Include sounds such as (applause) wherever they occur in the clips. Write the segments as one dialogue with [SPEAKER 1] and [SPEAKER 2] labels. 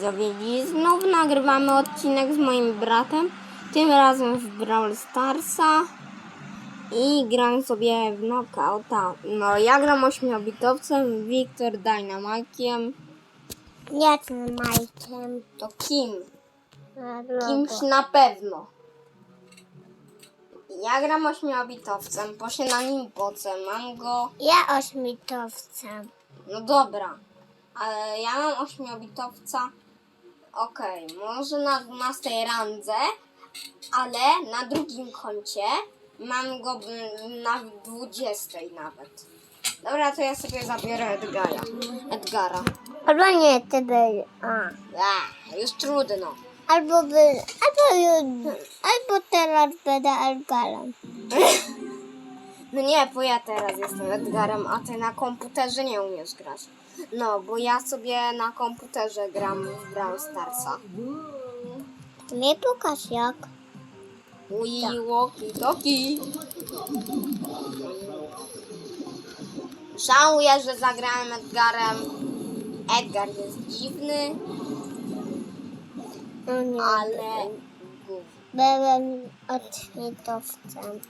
[SPEAKER 1] widzowie, znów nagrywamy odcinek z moim bratem. Tym razem w Brawl Starsa. I gram sobie w Knockouta. No, ja gram ośmiobitowcem, Wiktor Dynamike'iem.
[SPEAKER 2] Ja tym Majkiem.
[SPEAKER 1] To kim? Kimś na pewno. Ja gram ośmiobitowcem, bo się na nim pocę. Mam go
[SPEAKER 2] Ja ośmitowcem.
[SPEAKER 1] No dobra, ale ja mam ośmiobitowca. Okej, może na 12 randze, ale na drugim koncie mam go na 20 nawet. Dobra, to ja sobie zabiorę Edgara. Edgara.
[SPEAKER 2] Albo nie, ty by. A.
[SPEAKER 1] Ach, już trudno.
[SPEAKER 2] Albo by. Albo ju- Albo teraz będę Algalem. (laughs)
[SPEAKER 1] No nie, bo ja teraz jestem Edgarem, a ty na komputerze nie umiesz grać. No, bo ja sobie na komputerze gram w Brawl Starsa.
[SPEAKER 2] Nie pokaż jak.
[SPEAKER 1] Ui, łoki, toki. Żałuję, że zagrałem Edgarem. Edgar jest dziwny,
[SPEAKER 2] No nie.
[SPEAKER 1] ale...
[SPEAKER 2] Byłem ośmitowcem.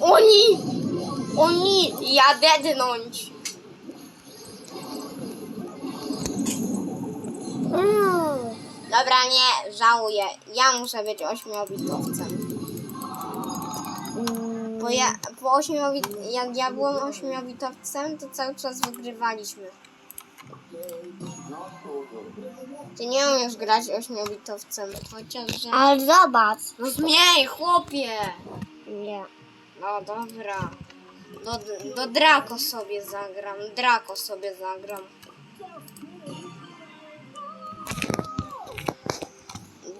[SPEAKER 1] Oni! Oni! Ja dednąć!
[SPEAKER 2] Mm.
[SPEAKER 1] Dobra, nie, żałuję. Ja muszę być ośmiobitowcem. Bo ja, po ośmiobit, jak ja byłem ośmiobitowcem, to cały czas wygrywaliśmy. Ty nie umiesz grać ośmiobitowcem, chociaż że...
[SPEAKER 2] Ale zobacz.
[SPEAKER 1] No zmień, chłopie!
[SPEAKER 2] Nie.
[SPEAKER 1] No dobra. Do, do Draco sobie zagram. Draco sobie zagram.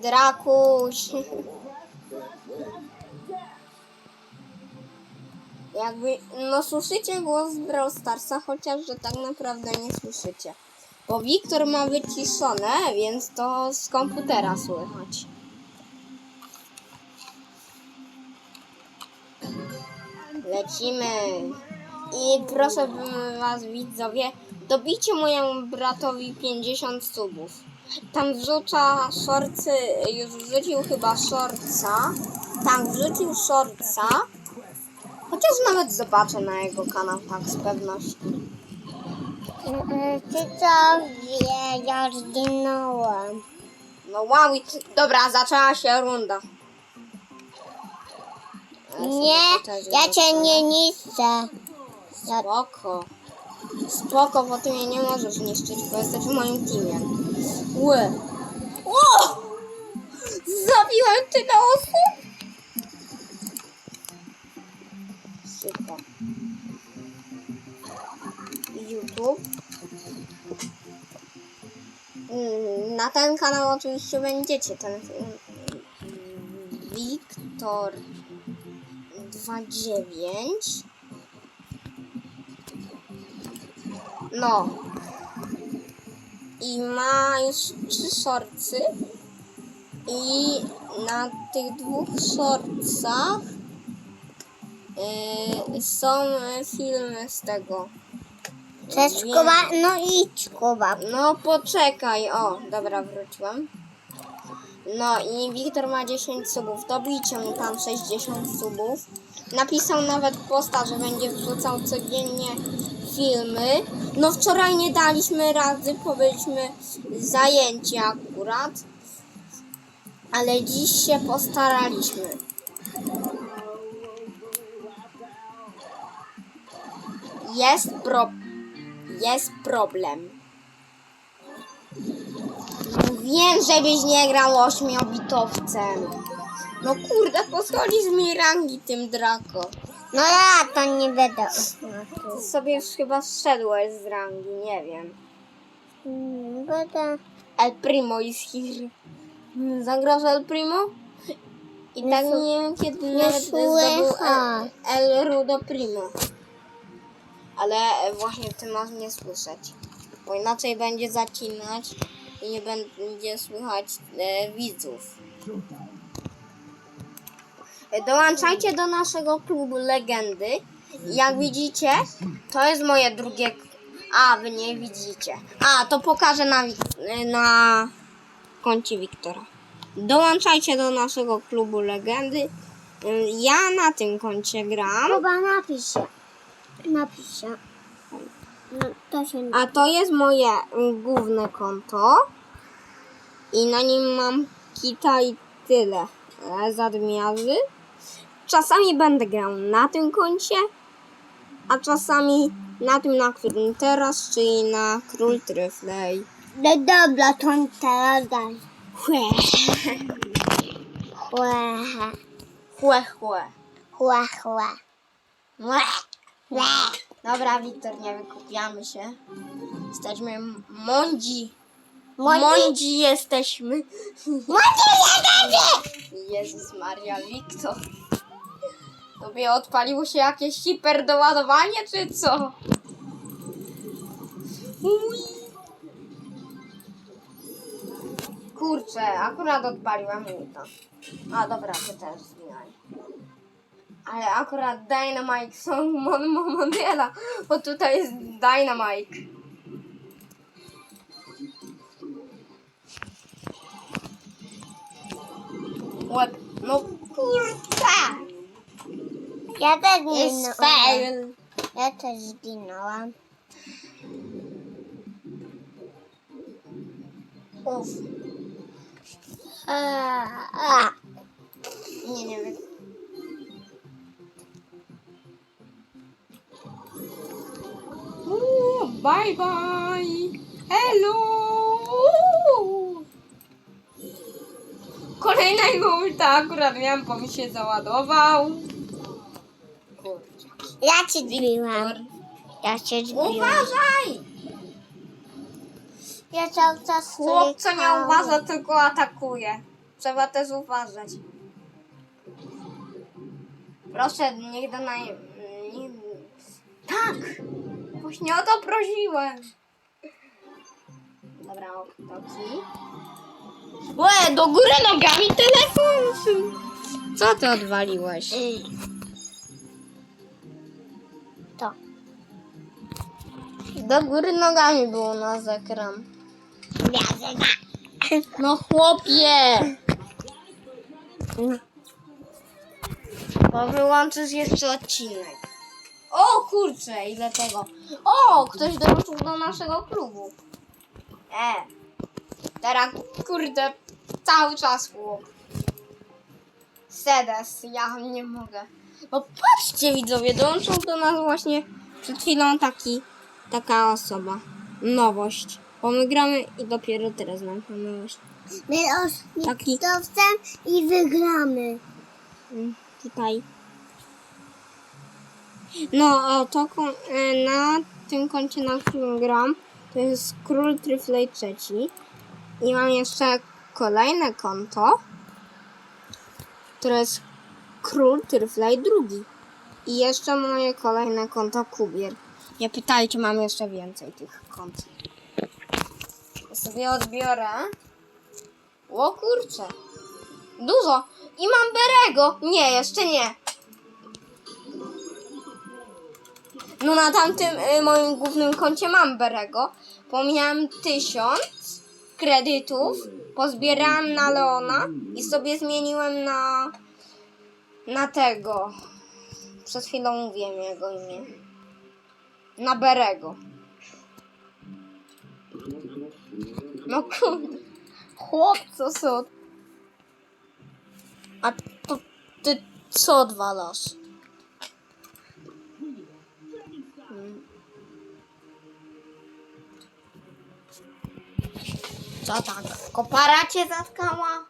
[SPEAKER 1] Drakuś. Jakby, no słyszycie głos Brawl Starsa, chociaż, że tak naprawdę nie słyszycie. Bo Wiktor ma wyciszone, więc to z komputera słychać. Lecimy. I proszę was widzowie, dobijcie mojemu bratowi 50 subów. Tam wrzuca shortsy, już wrzucił chyba shortsa. Tam wrzucił shortsa. Chociaż nawet zobaczę na jego kanał, tak z pewnością.
[SPEAKER 2] Ty co wie, ja zginąłem.
[SPEAKER 1] No wow, dobra, zaczęła się runda.
[SPEAKER 2] Nie, ja cię nie niszczę. Ja,
[SPEAKER 1] Spoko. Spoko, bo ty mnie nie możesz niszczyć, bo jesteś w moim teamie. Ły. O! Zabiłem tyle osób? Super. YouTube. Mm, Na ten kanał oczywiście będziecie ten film. Wiktor 29 No. I ma już trzy shortsy. I na tych dwóch shortsach yy, są filmy z tego.
[SPEAKER 2] Cześć. Kuba, no idź Kuba.
[SPEAKER 1] No poczekaj, o, dobra, wróciłem. No i Wiktor ma 10 subów, dobijcie mu tam 60 subów. Napisał nawet posta, że będzie wrzucał codziennie filmy. No wczoraj nie daliśmy rady, bo byliśmy zajęci akurat. Ale dziś się postaraliśmy. Jest pro... Jest problem. Wiem, żebyś nie grał ośmiobitowcem. No kurde, poschodzisz mi rangi tym Draco.
[SPEAKER 2] No ja to nie będę.
[SPEAKER 1] Ty sobie już chyba zszedłeś z rangi, nie wiem.
[SPEAKER 2] Mm, Będę...
[SPEAKER 1] El Primo is here. Hmm, Zagrasz El Primo? I
[SPEAKER 2] Nie
[SPEAKER 1] tak
[SPEAKER 2] su-
[SPEAKER 1] nie wiem kiedy
[SPEAKER 2] nie
[SPEAKER 1] nawet zdobył. El, El Rudo Primo. Ale właśnie ty masz nie słyszeć. Bo inaczej będzie zacinać i nie będzie słychać e, widzów. Dołączajcie do naszego klubu legendy. Jak widzicie, to jest moje drugie A, wy nie widzicie. A, to pokażę na, na koncie Wiktora. Dołączajcie do naszego klubu legendy. Ja na tym koncie gram.
[SPEAKER 2] Chyba napisz się. Napisz się. No, to się
[SPEAKER 1] A to jest moje ym, główne konto. I na nim mam kita i tyle e, zadmiarzy. Czasami będę grał na tym koncie, a czasami na tym, na którym teraz, czyli na Król Tryflej.
[SPEAKER 2] No dobra, to teraz daj.
[SPEAKER 1] Chłe,
[SPEAKER 2] Chłe,
[SPEAKER 1] chłe, chłe.
[SPEAKER 2] chłe, chłe. Chłe.
[SPEAKER 1] Dobra, Wiktor, nie wykupiamy się. Jesteśmy mądzi.
[SPEAKER 2] Mądzi?
[SPEAKER 1] Mądzi jesteśmy. (laughs)
[SPEAKER 2] Mądzi jesteśmy!
[SPEAKER 1] Jezus Maria, Wiktor. Tobie odpaliło się jakieś hiperdoładowanie, czy co? Kurczę, akurat odpaliłem mi to. A dobra, ty też zmieniaj. Ale akurat Dynamite są mon mon modela, bo tutaj jest Dynamite. Łeb, no kurczę!
[SPEAKER 2] Ja też nie
[SPEAKER 1] Jest fail.
[SPEAKER 2] Ja też zginąłam.
[SPEAKER 1] Uf,
[SPEAKER 2] A, a.
[SPEAKER 1] nie, nie wiem. Bye bye. Hello. Kolejnego ulta akurat miałem, bo mi się załadował. Kurczę.
[SPEAKER 2] Ja cię zbiłam. Ja cię.
[SPEAKER 1] Uważaj!
[SPEAKER 2] Ja cały czas
[SPEAKER 1] Chłopca nie uważa, tylko atakuje. Trzeba też uważać. Proszę, niech da na... Nie... Tak! Właśnie o to prosiłem. Dobra, oki. Łe, do góry nogami telefon! Co ty odwaliłeś?
[SPEAKER 2] Y. To.
[SPEAKER 1] Do góry nogami było na ekran. No chłopie! Bo wyłączysz jeszcze odcinek. O kurczę, ile tego. O, ktoś dołączył do naszego klubu. E. Teraz kurde, cały czas chłop. Sedes, ja nie mogę. Bo patrzcie widzowie, dołączył do nas właśnie przed chwilą taki, taka osoba. Nowość. Bo my gramy i dopiero teraz nam nowość.
[SPEAKER 2] My
[SPEAKER 1] Taki.
[SPEAKER 2] ośmiecowcem i wygramy.
[SPEAKER 1] Mm, Tutaj. No, o, to e, na tym koncie, na którym gram, to jest Król Tryflej trzeci. I mam jeszcze kolejne konto, które jest Król Tryflej drugi. I jeszcze moje kolejne konto Kubier. Nie pytajcie, mam jeszcze więcej tych kont. Ja sobie odbiorę. O kurczę. Dużo. I mam Berego. Nie, jeszcze nie. No na tamtym y, moim głównym koncie mam Berego. Bo miałem tysiąc kredytów. Pozbierałem na Leona i sobie zmieniłem na na tego. Przed chwilą mówiłem jego imię. Na Berego. No kurde. Chłopco co a to ty co odwalasz? Co tak? Kopara cię zatkała?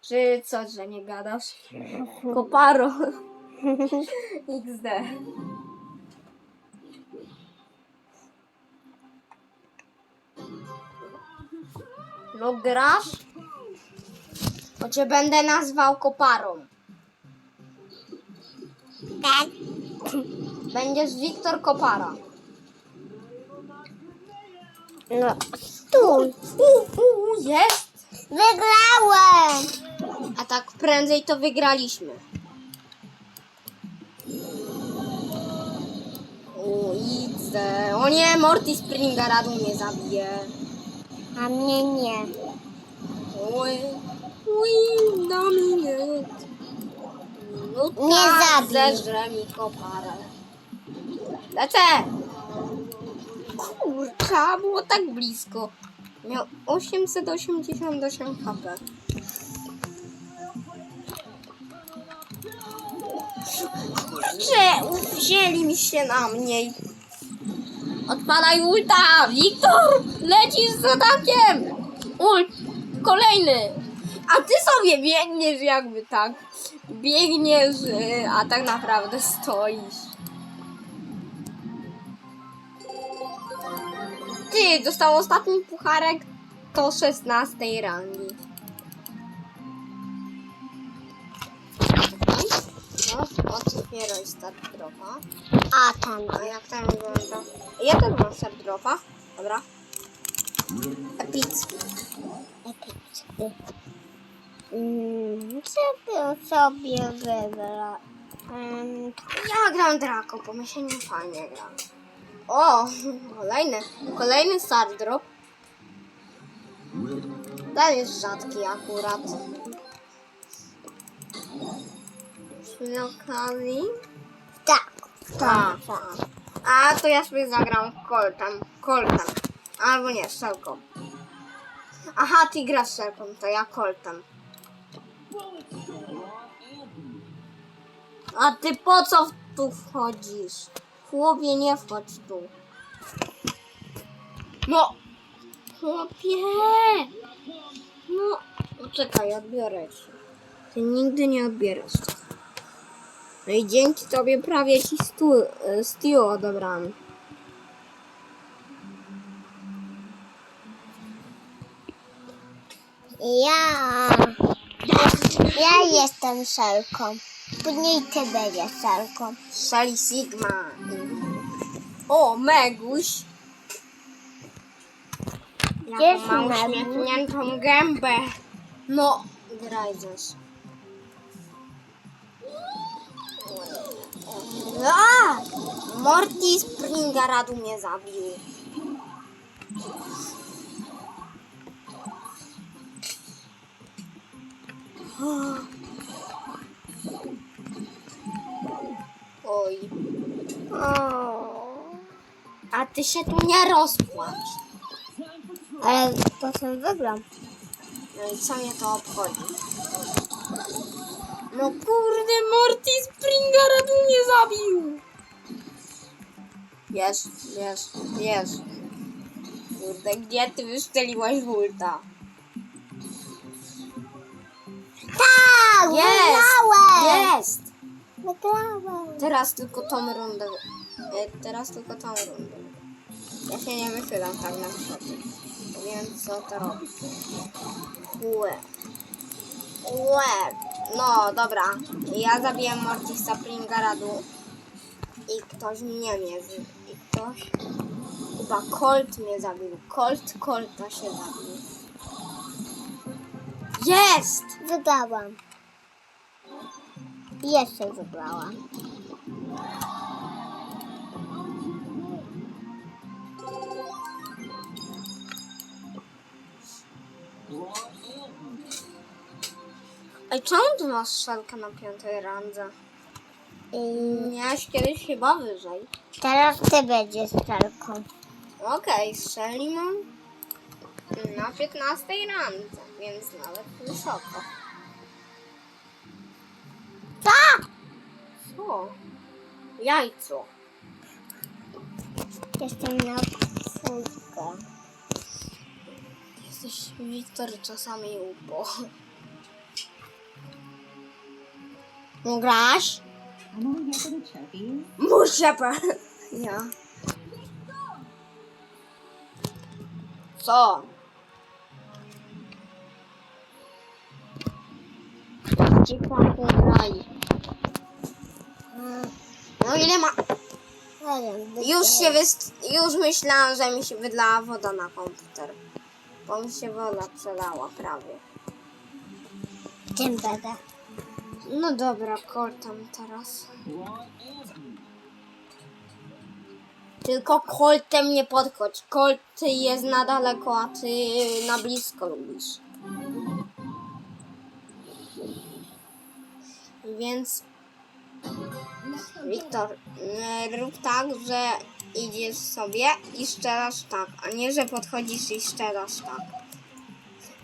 [SPEAKER 1] Czy co, że nie gadasz? (laughs) Koparo. (laughs) XD. No grasz? To cię będę nazwał koparą.
[SPEAKER 2] Tak.
[SPEAKER 1] Będziesz Wiktor Kopara.
[SPEAKER 2] No. Tu.
[SPEAKER 1] U, u, jest!
[SPEAKER 2] Wygrałem.
[SPEAKER 1] A tak prędzej to wygraliśmy. O, kurde. O nie, Morty Springer radu mnie zabije.
[SPEAKER 2] A mnie nie.
[SPEAKER 1] Oj, oj, dominet. No
[SPEAKER 2] Nie
[SPEAKER 1] tak,
[SPEAKER 2] zabij.
[SPEAKER 1] Zeżre mi koparę. Lecę! Kurka, było tak blisko. Miał 888 HP. Kurczę, wzięli mi się na mnie. Odpalaj ulta! Wiktor! Lecisz z atakiem! Ult! Kolejny! A ty sobie biegniesz jakby tak. Biegniesz, y, a tak naprawdę stoisz. Ty, dostał ostatni pucharek do 16 rangi. No, otwieraj start dropa.
[SPEAKER 2] A tam.
[SPEAKER 1] A jak tam wygląda? Ja też mam start dropa. Dobra. Epicki.
[SPEAKER 2] Epicki. Mm, sobie sobie wybrać. Um,
[SPEAKER 1] Ja gram Draco, bo mi się nie fajnie gra. O, kolejny, kolejny start drop. Ten jest rzadki akurat. Przy okazji.
[SPEAKER 2] tak.
[SPEAKER 1] Tak, tak. A to ja sobie zagram. Coltem. Albo nie, Szelką. Aha, ty grasz Szelką, to ja Coltem. A ty po co tu wchodzisz? Chłopie, nie wchodź tu. No! Chłopie! No, poczekaj, odbiorę ci. Ty nigdy nie odbierzesz. No i dzięki tobie prawie ci stu, e, Steel odebrałem.
[SPEAKER 2] Ja. Ja jestem szelką. Później ty będziesz szelką.
[SPEAKER 1] Shelly Sigma. O, Meguś.
[SPEAKER 2] Gdzież
[SPEAKER 1] Jaką ma
[SPEAKER 2] Meguś?
[SPEAKER 1] uśmiechniętą gębę. No, grajdziesz. A! Morty Springaradu mnie zabił. Oj. A ty się tu nie rozpłacz.
[SPEAKER 2] Ale potem wygram.
[SPEAKER 1] No i co mnie to obchodzi? No kurde, Morty Springera tu mnie zabił! Wiesz, wiesz, wiesz. Kurde, gdzie ty wystrzeliłaś ulta?
[SPEAKER 2] Tak!
[SPEAKER 1] Jest! Jest!
[SPEAKER 2] Wygrałem.
[SPEAKER 1] Teraz tylko tą rundę. e, Teraz tylko tą rundę. Ja się nie wychylam tak na. Bo Wiem co to robi. Łe. Łe. No dobra. Ja zabiłem Mortisa Pringaradu. I ktoś mnie mnie z... I ktoś... Chyba Colt mnie zabił. Colt Colta się zabił. Jest!
[SPEAKER 2] Wygrałam. Jeszcze wygrałam.
[SPEAKER 1] Ej, czemu ty masz szalkę na piątej randze?
[SPEAKER 2] I
[SPEAKER 1] Miałeś kiedyś chyba wyżej.
[SPEAKER 2] teraz ty będziesz szelką.
[SPEAKER 1] Okej, strzeli mam na 15 randze, więc nawet wysoko.
[SPEAKER 2] Co?
[SPEAKER 1] Jajco.
[SPEAKER 2] Jestem na czwórkę.
[SPEAKER 1] Jesteś Wiktor czasami upo. No grasz?
[SPEAKER 3] Trophies.
[SPEAKER 1] Muszę pa... Ja. Co? Cicho graj. No ile ma... Już się wyst... Już myślałam, że mi się wydlała woda na komputer. Bo mi się woda przelała prawie.
[SPEAKER 2] Tym będę.
[SPEAKER 1] No dobra, kortam teraz. Tylko koltem nie podchodź. Kolt jest na daleko, a ty na blisko lubisz. Więc Wiktor, mm, rób tak, że idziesz sobie i strzelasz tak, a nie, że podchodzisz i strzelasz tak.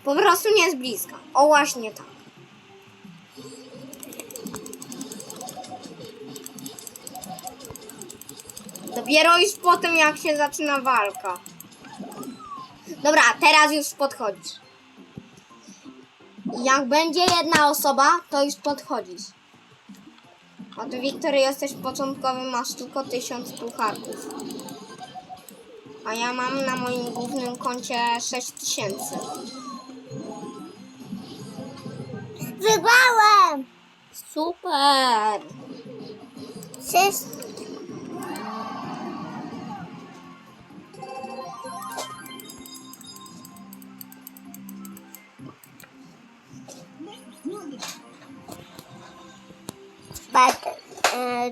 [SPEAKER 1] Po prostu nie z bliska. O właśnie tak. Dopiero już potem jak się zaczyna walka. Dobra, teraz już podchodzisz. Jak będzie jedna osoba, to już podchodzisz. A ty, Wiktor, jesteś początkowy, masz tylko tysiąc pucharków. A ja mam na moim głównym koncie 6000.
[SPEAKER 2] Wygrałem!
[SPEAKER 1] Super!
[SPEAKER 2] Wszystko.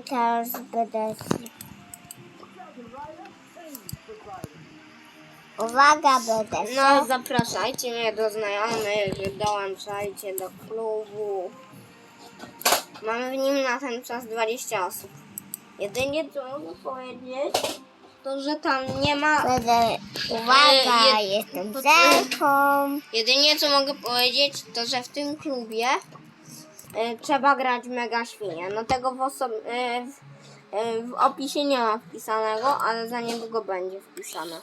[SPEAKER 2] Teraz będę... Uwaga, będę...
[SPEAKER 1] No, zapraszajcie mnie do znajomych, dołączajcie do klubu. Mamy w nim na ten czas 20 osób. Jedynie co mogę powiedzieć, to że tam nie ma.
[SPEAKER 2] Będę... Uwaga,
[SPEAKER 1] E, je-
[SPEAKER 2] jestem zelką.
[SPEAKER 1] Jedynie co mogę powiedzieć, to że w tym klubie trzeba grać mega świnie. No tego w, e, w, e, w opisie nie ma wpisanego, ale za niedługo będzie wpisane.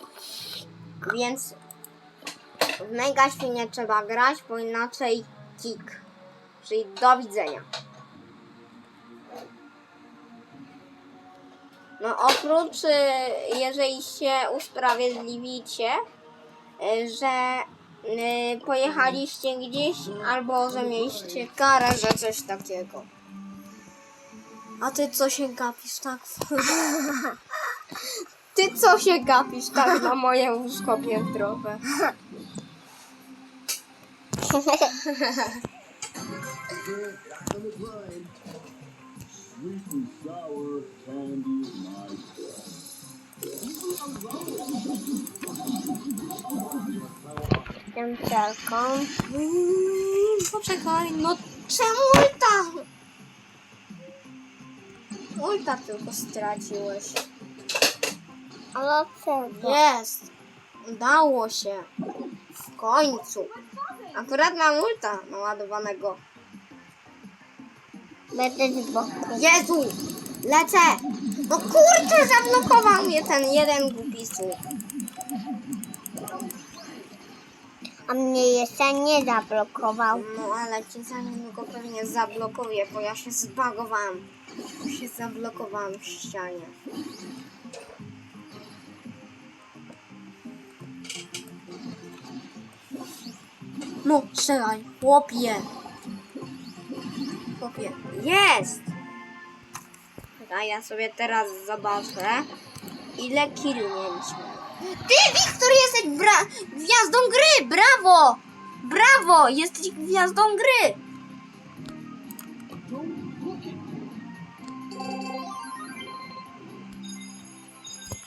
[SPEAKER 1] Więc w mega świnie trzeba grać, bo inaczej kick. Czyli do widzenia. No oprócz, e, jeżeli się usprawiedliwicie, e, że e, pojechaliście gdzieś albo że mieliście karę, że coś takiego. A ty co się gapisz tak? (laughs) Ty co się gapisz tak na moje łóżko piętrowe? (laughs)
[SPEAKER 2] Zelką.
[SPEAKER 1] Mm, poczekaj, no czemu ulta? Ulta tylko straciłeś.
[SPEAKER 2] Ale czego?
[SPEAKER 1] Jest! Udało się. W końcu. Akurat mam ulta naładowanego.
[SPEAKER 2] Będę z boku.
[SPEAKER 1] Jezu! Lecę! No kurczę, zablokował mnie ten jeden głupi słup.
[SPEAKER 2] A mnie jeszcze nie zablokował.
[SPEAKER 1] No ale ci za niedługo pewnie zablokuje, bo ja się zbagowałam. Się zablokowałam w ścianie. No, strzelaj, chłopie. Chłopie, jest! A ja sobie teraz zobaczę, ile kill mieliśmy. Ty, Wiktor, jesteś bra- gwiazdą gry! Brawo! Brawo! Jesteś gwiazdą gry!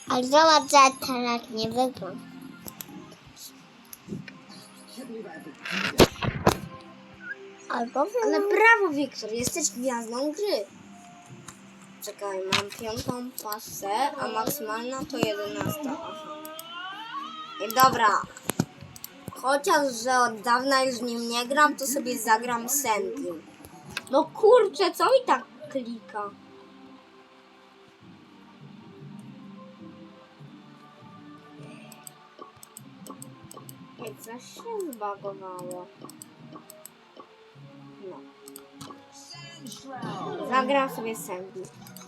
[SPEAKER 2] Ale zobacz, że teraz nie wygram. Albo
[SPEAKER 1] Ale brawo, Wiktor, jesteś gwiazdą gry. Czekaj, mam piątą pasę, a maksymalna to jedenasta. Dobra. Chociaż, że od dawna już nim nie gram, to sobie zagram Sandy. No kurczę, co mi tak klika? Ej, coś się zbagowało. No. Zagram sobie Sandy.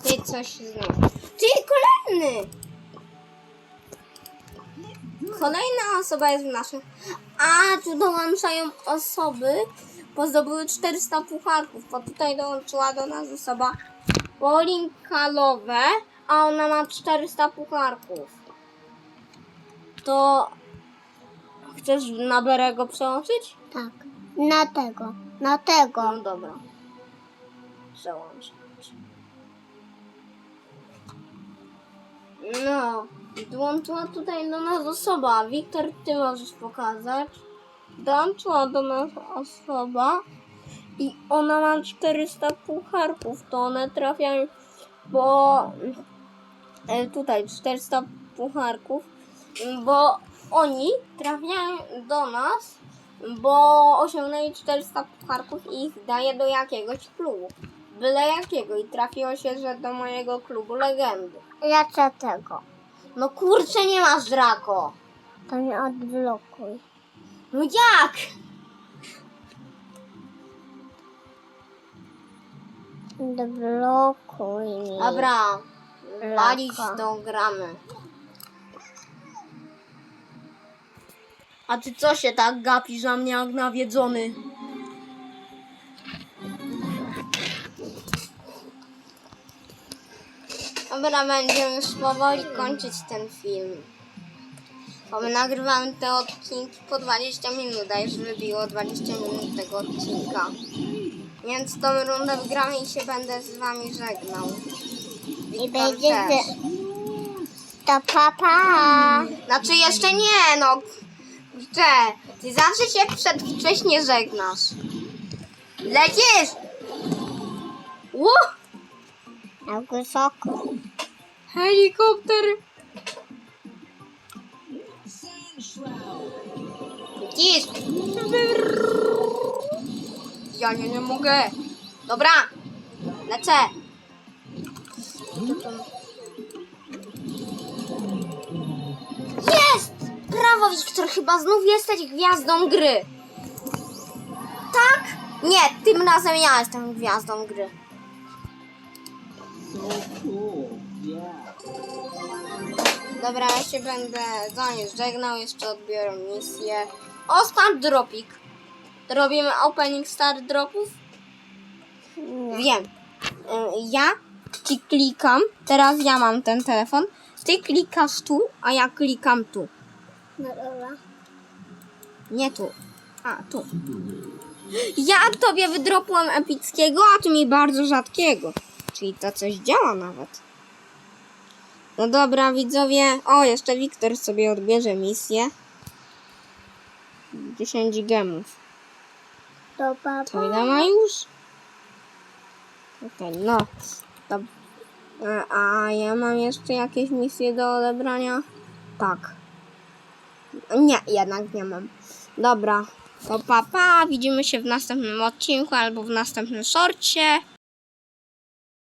[SPEAKER 1] Ty coś znów. Ty kolejny! Kolejna osoba jest w naszym. A, tu dołączają osoby, bo zdobyły 400 pucharków, bo tutaj dołączyła do nas osoba Polinkalowe, a ona ma 400 pucharków. To chcesz na Berego przełączyć?
[SPEAKER 2] Tak. Na tego. Na tego.
[SPEAKER 1] No dobra. Przełącz. No, dołączyła tutaj do nas osoba. Wiktor, ty możesz pokazać. Dołączyła do nas osoba i ona ma 400 pucharków. To one trafiają, bo e, tutaj 400 pucharków, bo oni trafiają do nas, bo osiągnęli 400 pucharków i ich daje do jakiegoś klubu. Byle jakiego i trafiło się, że do mojego klubu legendy.
[SPEAKER 2] Tego.
[SPEAKER 1] No kurczę, nie masz Drako.
[SPEAKER 2] To nie odblokuj.
[SPEAKER 1] No jak?
[SPEAKER 2] Odblokuj mi.
[SPEAKER 1] Dobra, walić
[SPEAKER 2] Laka.
[SPEAKER 1] tą gramy. A ty co się tak gapisz na mnie jak nawiedzony? Dobra, będziemy już powoli kończyć ten film. Bo my nagrywamy te odcinki po 20 minut, a już wybiło 20 minut tego odcinka. Więc tą rundę wygramy i się będę z wami żegnał.
[SPEAKER 2] I będzie
[SPEAKER 1] też.
[SPEAKER 2] To papa.
[SPEAKER 1] Znaczy jeszcze nie, no. Kurczę, ty zawsze się przedwcześnie żegnasz. Lecisz! Ło!
[SPEAKER 2] Jak wysoko.
[SPEAKER 1] Helikopter! Lecisz! Ja nie, nie mogę. Dobra, lecę. Jest! Brawo, Wiktor, chyba znów jesteś gwiazdą gry. Tak? Nie, tym razem ja jestem gwiazdą gry. Dobra, ja się będę za nie żegnał, jeszcze odbiorę misję. O, start dropik. Robimy opening start dropów? Wiem. Y, Ja ci klikam, teraz ja mam ten telefon. Ty klikasz tu, a ja klikam tu.
[SPEAKER 2] No dobra.
[SPEAKER 1] Nie tu. A, tu. Ja tobie wydropłem epickiego, a ty mi bardzo rzadkiego. Czyli to coś działa nawet. No dobra, widzowie. O, jeszcze Wiktor sobie odbierze misję. 10 gemów.
[SPEAKER 2] To papa.
[SPEAKER 1] To ile ma już? Okej, no. To, a, a ja mam jeszcze jakieś misje do odebrania? Tak. Nie, jednak nie mam. Dobra, to papa, widzimy się w następnym odcinku albo w następnym sorcie.